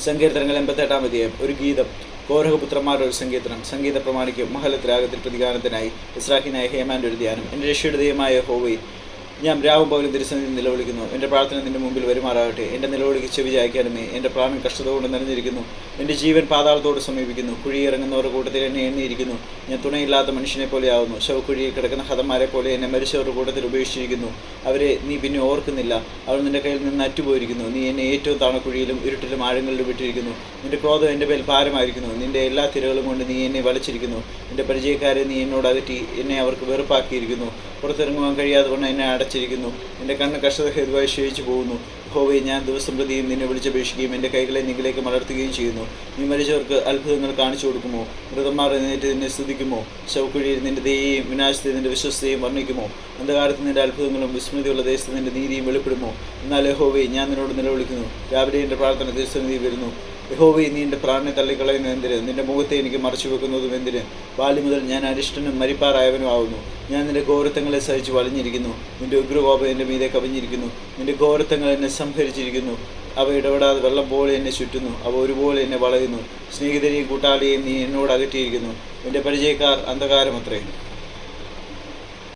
സങ്കീർത്തനങ്ങൾ എൺപത്തെട്ടാം അധ്യായം. ഒരു ഗീതം. കോരഹപുത്രന്മാരുടെ ഒരു സങ്കീർത്തനം. സംഗീത പ്രമാണിക്ക് മഹലത്രാഗത്തിൽ പ്രതികാരത്തിനായി ഇസ്രാഹിനായ ഹേമാന്റെ ഒരു ധ്യാനം. എന്റെ രക്ഷയുടെ ദൈവമായ ഹോവൈ ഞാൻ രാവും പകലും തിരുസന്നിധി നിലവിളിക്കുന്നു. എന്റെ പ്രാർത്ഥന നിന്റെ മുമ്പിൽ വരുമാറാകട്ടെ. എന്റെ നിലവിളിക്ക് ചെവി ചായ്ക്കാനുമേ. എന്റെ പ്രാണൻ കഷ്ടത കൊണ്ട് നിറഞ്ഞിരിക്കുന്നു എന്റെ ജീവൻ പാതാളത്തോട് സമീപിക്കുന്നു. കുഴിയിറങ്ങുന്നവരുടെ കൂട്ടത്തിൽ എന്നെ എണ്ണിയിരിക്കുന്നു. ഞാൻ തുണയില്ലാത്ത മനുഷ്യനെ പോലെയാവുന്നു ശവക്കുഴിയിൽ കിടക്കുന്ന ഹതന്മാരെ പോലെ എന്നെ മരിച്ചവരുടെ കൂട്ടത്തിൽ ഉപേക്ഷിച്ചിരിക്കുന്നു. അവരെ നീ പിന്നെ ഓർക്കുന്നില്ല. അവർ നിന്റെ കയ്യിൽ നിന്ന് അറ്റുപോയിരിക്കുന്നു. നീ എന്നെ ഏറ്റവും താണ കുഴിയിലും ഇരുട്ടിലും ആഴങ്ങളിലും വിട്ടിരിക്കുന്നു. നിന്റെ ക്രോധം എന്റെ മേൽ ഭാരമായിരിക്കുന്നു. നിന്റെ എല്ലാ തിരകളും കൊണ്ട് നീ എന്നെ വലിച്ചിരിക്കുന്നു. എന്റെ പരിചയക്കാരെ നീ എന്നോട് അകറ്റി എന്നെ അവർക്ക് വെറുപ്പാക്കിയിരിക്കുന്നു. പുറത്തിറങ്ങുവാൻ കഴിയാതെ കൊണ്ട് എന്നെ അടച്ചിരിക്കുന്നു. എന്റെ കണ്ണ് കഷ്ടത ഹേതുവായി ക്ഷയിച്ചു പോകുന്നു. ഹോവേ ഞാൻ ദിവസം പ്രതിയും നിന്നെ വിളിച്ചപേക്ഷിക്കുകയും എന്റെ കൈകളെ നിങ്ങളിലേക്ക് മലർത്തുകയും ചെയ്യുന്നു. നീ മരിച്ചവർക്ക് അത്ഭുതങ്ങൾ കാണിച്ചു കൊടുക്കുമോ? മൃതന്മാർ എന്നേറ്റ് നിന്നെ സ്തുതിക്കുമോ? ശവക്കുഴിയിൽ നിന്റെ ദയയും വിനാശത്തെ നിന്റെ വിശ്വസ്തയും വർണിക്കുമോ? അന്ധകാരത്തിൽ നിന്റെ അത്ഭുതങ്ങളും വിസ്മൃതിയുള്ള ദേശത്ത് നിന്റെ നീതിയും വെളിപ്പെടുമോ? എന്നാൽ ഹോവേ ഞാൻ നിന്നോട് നിലവിളിക്കുന്നു. രാവിലെ എന്റെ പ്രാർത്ഥന തിരുസന്നിധി വരുന്നു. യഹോവേ നീ എന്റെ പ്രാണനെ തള്ളിക്കളയുന്ന എന്തിന്? നിന്റെ മുഖത്തെ എനിക്ക് മറച്ചു വെക്കുന്നതും എന്തിന്? ബാല്യം മുതൽ ഞാൻ അരിഷ്ടനും മരിപ്പാറായവനും ആവുന്നു. ഞാൻ നിന്റെ ഘോരത്തങ്ങളെ സഹിച്ച് വലിഞ്ഞിരിക്കുന്നു നിന്റെ ഉഗ്രകോപം എന്റെ മീതെ കവിഞ്ഞിരിക്കുന്നു. നിന്റെ ഘോരത്തങ്ങൾ എന്നെ സംഹരിച്ചിരിക്കുന്നു. അവ ഇടപെടാതെ വെള്ളം പോലെ എന്നെ ചുറ്റുന്നു. അവ ഒരുപോലെ എന്നെ വളയുന്നു. സ്നേഹിതരെയും കൂട്ടാളിയെയും നീ എന്നോട് അകറ്റിയിരിക്കുന്നു. എന്റെ പരിചയക്കാർ അന്ധകാരമത്രേ.